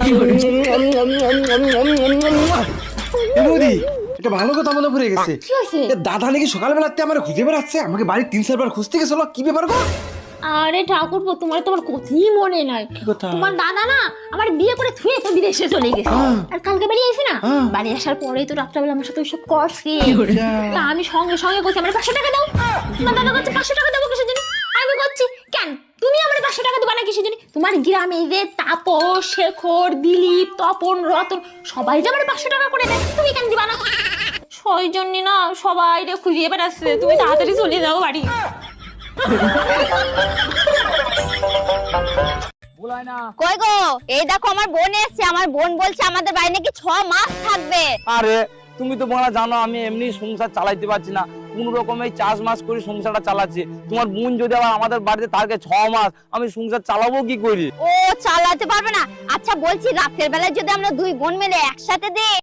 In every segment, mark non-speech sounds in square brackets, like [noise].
এ বৌদি এটা ভালো কথা মনে পড়ে গেছে। কি হয়েছে? এ দাদা নাকি সকালবেলাতে আমার খুঁজে বেড়াচ্ছে আমাকে বাড়ির তিন চারবার খুঁজতে গেছিল কি ব্যাপার গো? আরে ঠাকুর তোমার তোমার কথাই মনে নাই। তোমার দাদা না আমার বিয়ে করে থুয়ে তো বিদেশে চলে গেছে। হ্যাঁ। আর কালকে বাড়ি এসে না? হ্যাঁ। বাড়ি আসার পরেই তো রাত্রাবেলা আমার সাথে ওইসব করছে। তা আমি সঙ্গে সঙ্গে করছি আমার পাঁচশো টাকা দাও। না দাদা কাছে পাঁচশো টাকা দেবো তোমার গ্রামে যে তাপস শেখর দিলীপ তপন রতন সবাই যে আমার পাঁচশো টাকা করে দেয় তুমি কেন দিবা না? সেই জন্য না সবাই রে খুঁজিয়ে বেড়াচ্ছে। তুমি তাড়াতাড়ি চলে যাও বাড়ি। কই গো? এই দেখো আমার বোন এসছে। আমার বোন বলছে আমাদের বাড়ি নাকি ছ মাস থাকবে। আরে তুমি তো বলা জানো আমি এমনি সংসার চালাইতে পারছি না। কোন রকমে চাষ মাস করে সংসারটা চালাচ্ছে। তোমার বোন যদি আবার আমাদের বাড়িতে থাকে ছ মাস আমি সংসার চালাবো কি করি? ও চালাতে পারবে না। আচ্ছা বলছি রাতের বেলায় যদি আমরা দুই বোন মিলে একসাথে দিই?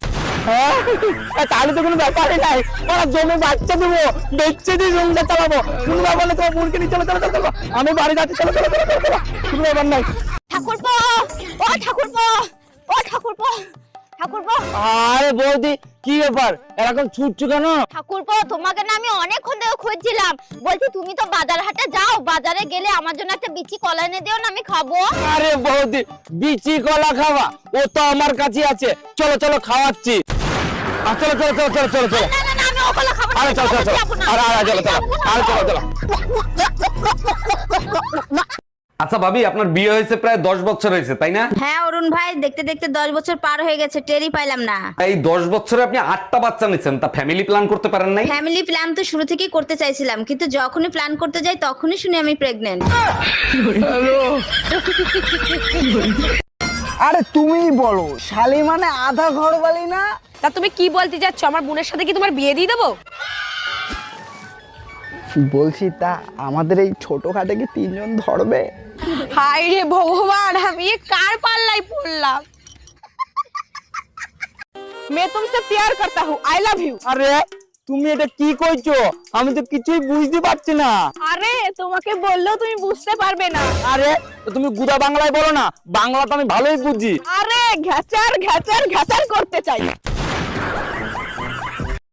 হ্যাঁ তাহলে তো কোনো ব্যাপারই নাই। ওরা জমে বাচ্চা দেবো বেচে দিয়ে চালাবো। কোনো ব্যাপার নেই তোমার বোনকে নিয়ে চলো চলো চলো চলো। আমি বাড়ি যাচ্ছি চলো চলো চলো চলো, চলো। কোনো ব্যাপার নাই। ঠাকুরপো ও ঠাকুরপো ও ঠাকুরপো। ঠাকুরপো। আরে বৌদি কি ব্যাপার? এরকম ছুটছো কেন? ঠাকুরপো তোমাকে না আমি অনেকক্ষণ ধরে খুঁজছিলাম। বলছি তুমি তো বাজার হাটে যাও। বাজারে গেলে আমার জন্য একটা বিচি কলা এনে দিও না আমি খাব। আরে বৌদি বিচি কলা খাওয়া? ও তো আমার কাছে আছে। চলো চলো খাওয়াচ্ছি। আ, চলো চলো চলো চলো চলো চলো। না না না আমি ও কলা খাব না। আরে চলো চলো চলো। আরে আরে চলো চলো। আরে চলো চলো। [laughs] আচ্ছা ভাবি আপনার বিয়ে হয়েছে প্রায় দশ বছর হয়েছে তাই না? হ্যাঁ অরুণ ভাই দেখতে দেখতে দশ বছর পার হয়ে গেছে টেরই পাইলাম না। এই দশ বছরে আপনি আটটা বাচ্চা নিচ্ছেন তা ফ্যামিলি প্ল্যান করতে পারেন নাই? ফ্যামিলি প্ল্যান তো শুরু থেকেই করতে চাইছিলাম কিন্তু যখনই প্ল্যান করতে যাই তখনই শুনি আমি প্রেগনেন্ট আরে তুমি বলো শালি মানে আধা ঘর বালি না? তা তুমি কি বলতে চাচ্ছ আমার বোনের সাথে কি তোমার বিয়ে দিয়ে দেবো? বলছি তা আমাদের এই ছোটখাটে কি তিনজন ধরবে? হায় রে ভগবান আমি কার পাল্লাই পড়লাম? মে তুমসে প্যার করতা হু আই লাভ ইউ আরে তুমি এটা কি কইছো? আমি তো কিছুই বুঝতে পারছি না। আরে তোমাকে বলল তুমি বুঝতে পারবে না। আরে তুমি গুদা বাংলায় বলো না বাংলা তো আমি ভালোই বুঝি। আরে ঘ্যাচার ঘ্যাচার ঘ্যাচার করতে চাই।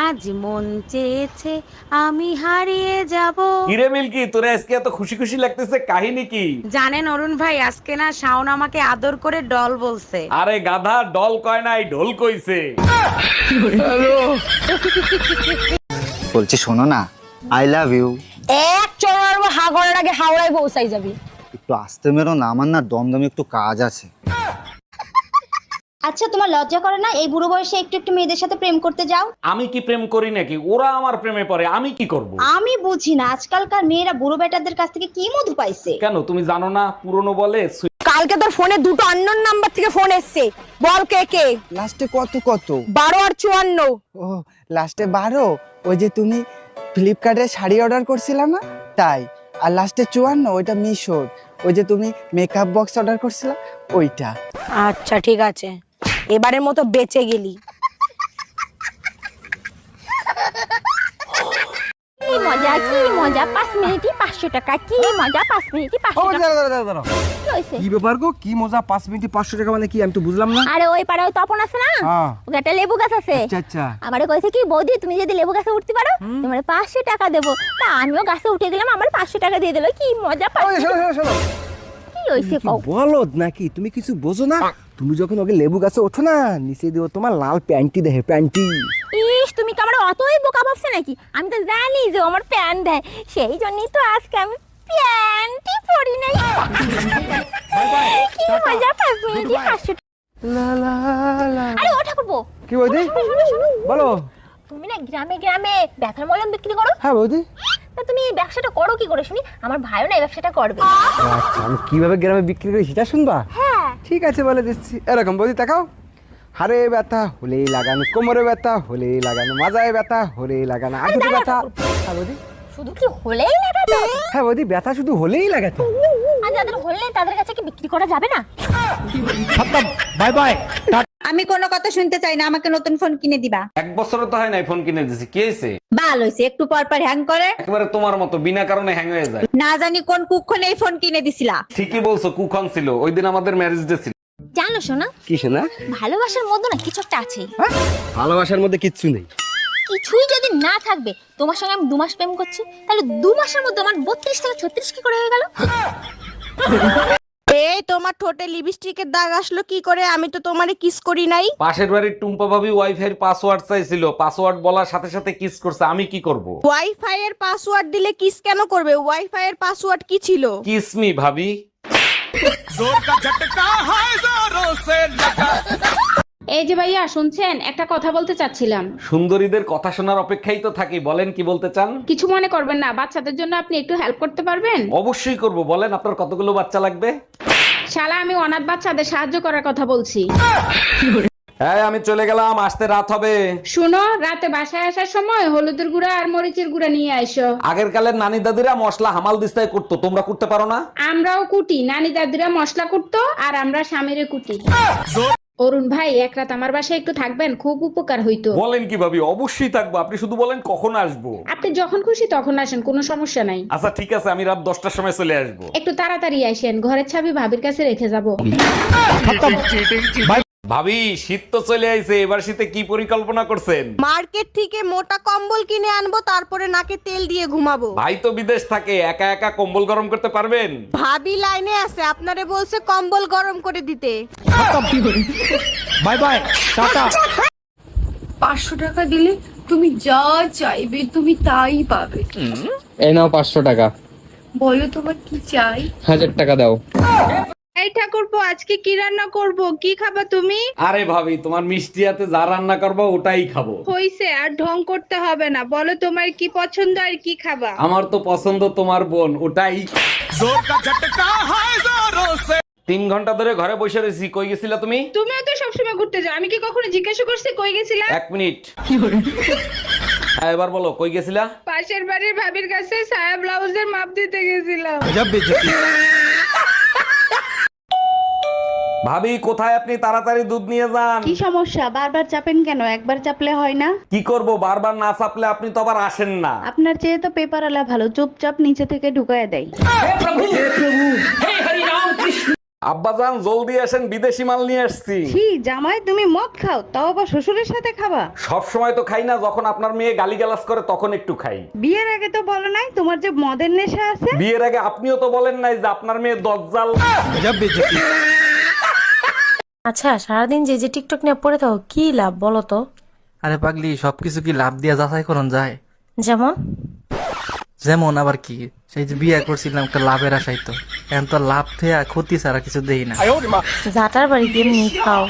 আজ মন চেয়েছে আমি হারিয়ে যাব। কিরে মিল্কি তোরে আজকে এত খুশি খুশি লাগতেছে কাহিনী কি? জানেন অরুণ ভাই আজকে না শাওন আমাকে আদর করে ডল বলছে। আরে গাধা ডল কয় নাই ঢোল কইছে। বলছি শোনো না আই লাভ ইউ এক চড়ার হাগরের আগে হাওড়ায় পৌঁছাই যাবি। একটু আসতে মেরো না আমার না দমদমে একটু কাজ আছে। আচ্ছা তোমার লজ্জা করে না? এই বুড়ো বয়সে একটু একটু মেয়েদের সাথে প্রেম করতে যাও। আমি কি প্রেম করি নাকি? ওরা আমার প্রেমে পড়ে আমি কি করব? আমি বুঝি না। আজকালকার মেয়েরা বুড়ো বেটাদের কাছ থেকে কি মধু পাইছে? কেন? তুমি জানো না পুরনো বলে কালকে তোর ফোনে দুটো আননোন নাম্বার থেকে ফোন এসছে। বল কে কে? লাস্টে কত কত? বারো আর চুয়ান্ন। ও লাস্টে বারো? ওই যে তুমি ফ্লিপকার্টে শাড়ি অর্ডার করছিলা না? তাই। আর লাস্টে চুয়ান্ন ওইটা মিশোর। ওই যে তুমি মেকআপ বক্স অর্ডার করছিলা ওইটা। আচ্ছা ঠিক আছে। এবারের মতো বেঁচে গেলি। কি মজা কি মজা পাঁচ মিনিটই পাঁচশো টাকা কি মজা পাঁচ মিনিটই পাঁচশো টাকা কি হয়েছে? কি ব্যাপার গো? কি মজা পাঁচ মিনিটে পাঁচশো টাকা মানে কি? আমি তো বুঝলাম না। আরে ওই পাড়ায় তপন আছে না? হ্যাঁ। ওকে একটা লেবু গাছ আছে। আচ্ছা আচ্ছা। আমারে কইছে কি বৌদি তুমি যদি লেবু গাছে উঠতে পারো তোমার পাঁচশো টাকা দেবো। তা আমিও গাছে উঠে গেলাম আমার পাঁচশো টাকা দিয়ে দিলো। কি মজা ওই, পাচ্ছি শোনো, শোনো, শোনো। কি কও। বলদ নাকি? তুমি কিছু বোঝো না? তুমি যখন ওকে লেবু গাছে ওঠো না নিচে দিও তোমার লাল প্যান্টি দেখে প্যান্টি। ইস তুমি কি অতই বোকা ভাবছ নাকি? আমি তো জানি যে আমার প্যান্ট দেয়। সেই জন্যই তো আজকে আমি প্যান্টই পরি নাই। কি মজা পাঁচ মিনিটই পাঁচশো আরে ও ঠাকুরপো। কি বৌদি? শোনো, শোনো। বলো। তুমি না গ্রামে গ্রামে ব্যথার মলম বিক্রি করো? হ্যাঁ বৌদি। তা তুমি এই ব্যবসাটা করো কি করে শুনি? আমার ভাইও না এই ব্যবসাটা করবে। আচ্ছা আমি কীভাবে গ্রামে বিক্রি করি সেটা শুনবা? হ্যাঁ। ঠিক আছে বলে দিচ্ছি। এরকম বৌদি তাকাও। হারে ব্যথা হলেই লাগানো কোমরে ব্যথা হলেই লাগানো মাজায় ব্যথা হলেই লাগানো আঁটুতে ব্যথা। হ্যাঁ বৌদি। শুধু কি হলেই লাগাতে? হ্যাঁ বৌদি ব্যথা শুধু হলেই লাগাতে আর যাদের হল তাদের কাছে কি বিক্রি করা যাবে না? বাই বাই আমি কোনো কথা শুনতে চাই না আমাকে নতুন ফোন কিনে দিবা। এক বছরে তো হয় নাই ফোন কিনে দিছি কি হয়েছে ভালো হয়েছে একটু পর পর হ্যাং করে। একেবারে তোমার মতো বিনা কারণে হ্যাং হয়ে যায়। না জানি কোন কুক্ষণে এই ফোন কিনে দিছিলা। ঠিকই বলছো কুখন ছিল ওই দিন আমাদের ম্যারেজ ডে ছিল। জানো শোনা কি শোনা ভালোবাসার মধ্যে না কিছু একটা আছে ভালোবাসার মধ্যে কিচ্ছু নেই। কিছুই যদি না থাকবে তোমার সঙ্গে আমি দু মাস প্রেম করছি তাহলে দু মাসের মধ্যে আমার বত্রিশ থেকে ছত্রিশ কি করে হয়ে গেল? [laughs] ঠোঁটে লিপস্টিকের দাগ আসলো কি করে? আমি তো তোমারে কিস করি নাই। পাশের বাড়ির টুম্পা ভাবি ওয়াইফাই এর পাসওয়ার্ড চাইছিল। পাসওয়ার্ড বলার সাথে সাথে কিস করছে আমি কি করব? ওয়াইফাই এর পাসওয়ার্ড দিলে কিস কেন করবে? ওয়াইফাই এর পাসওয়ার্ড কি ছিল? কিস মি ভাবি। এই যে ভাইয়া শুনছেন? একটা কথা বলতে চাচ্ছিলাম। সুন্দরীদের কথা শোনার অপেক্ষাই তো থাকি বলেন কি বলতে চান? কিছু মনে করবেন না বাচ্চাদের জন্য আপনি একটু হেল্প করতে পারবেন? অবশ্যই করব বলেন আপনার কতগুলো বাচ্চা লাগবে? শালা আমি অনাথ বাচ্চাদের সাহায্য করার কথা বলছি। হ্যাঁ আমি চলে গেলাম আসতে রাত হবে। শুনো রাতে বাসায় আসার সময় হলুদের গুঁড়া আর মরিচের গুঁড়া নিয়ে আইসো। আগের কালের নানি দাদিরা মশলা হামাল দিস্তায় করতো তোমরা করতে পারো না? আমরাও কুটি নানি দাদিরা মশলা কুটতো আর আমরা স্বামীরে কুটি। অরুণ ভাই এক রাত আমার বাসায় একটু থাকবেন খুব উপকার হইতো। বলেন কি ভাবি অবশ্যই থাকব। আপনি শুধু বলেন কখন আসব? আপনি যখন খুশি তখন আসেন কোনো সমস্যা নাই। আচ্ছা ঠিক আছে আমি রাত দশটার সময় চলে আসব। একটু তাড়াতাড়ি আসেন ঘরের চাবি ভাবির কাছে রেখে যাব। ভাবি শীত তো চলে আইছে এবার শীতে কি পরিকল্পনা করছেন? মার্কেট থেকে মোটা কম্বল কিনে আনব তারপরে নাকে তেল দিয়ে ঘুমাবো। ভাই তো বিদেশ থাকে একা একা কম্বল গরম করতে পারবেন? ভাবি লাইনে আছে আপনারে বলছে কম্বল গরম করে দিতে। বাই বাই টাটা। পাঁচশো টাকা দিলে তুমি যা চাইবে তুমি তাই পাবে। এই নাও পাঁচশো টাকা। বলো তোমার কি চাই? হাজার টাকা দাও। এই ঠাকুরপো আজকে কি রান্না করব? কি খাবা তুমি? আরে ভাবি তোমার মিষ্টি হাতে যা রান্না করব ওটাই খাব। হইছে আর ঢং করতে হবে না। বলো তোমার কি পছন্দ আর কি খাবা? আমার তো পছন্দ তোমার বোন ওটাই। তিন ঘণ্টা ধরে ঘরে বসে রয়েছি কই গেছিলা তুমি? তুমিও তো সবসময় ঘুরতে যাও আমি কি কখনো জিজ্ঞাসা করছি কই গেছিলা? এক মিনিট। হ্যাঁ, এবার বলো কই গেছিলা? পাশের বাড়ির ভাবির কাছে সায়া ব্লাউজের মাপ দিতে গেছিলাম। ভাবি কোথায় আপনি? তাড়াতাড়ি দুধ নিয়ে যান। কি সমস্যা? বারবার চাপেন কেন? একবার চাপলে হয় না? কি করব? বারবার না চাপলে আপনি তো আবার আসেন না। আপনার চেয়ে তো পেপার আলা ভালো। চুপচাপ নিচে থেকে ঢুকায় দেয়। আব্বাজান জলদি আসেন বিদেশি মাল নিয়ে আসছি। কি জামাই তুমি মদ খাও তাও আবার শ্বশুরের সাথে খাবা? সব সময় তো খাই না যখন আপনার মেয়ে গালিগালাজ করে তখন একটু খাই। বিয়ের আগে তো বলো নাই তোমার যে মদের নেশা আছে? বিয়ের আগে আপনিও তো বলেন নাই যে আপনার মেয়ে দজ্জাল। আচ্ছা সারাদিন যে যে টিকটক নিয়ে পড়ে থাকো কি লাভ বলো তো? আরে পাগলি সবকিছু কি লাভ দিয়ে যাচাই করন যায়? যেমন? যেমন আবার কি? সেই যে বিয়ে করছিলাম একটা লাভের আশাই তো। এখন তো লাভ থেকে ক্ষতি ছাড়া কিছু দেই না। যাটার বাড়ি গিয়ে নিয়ে খাও।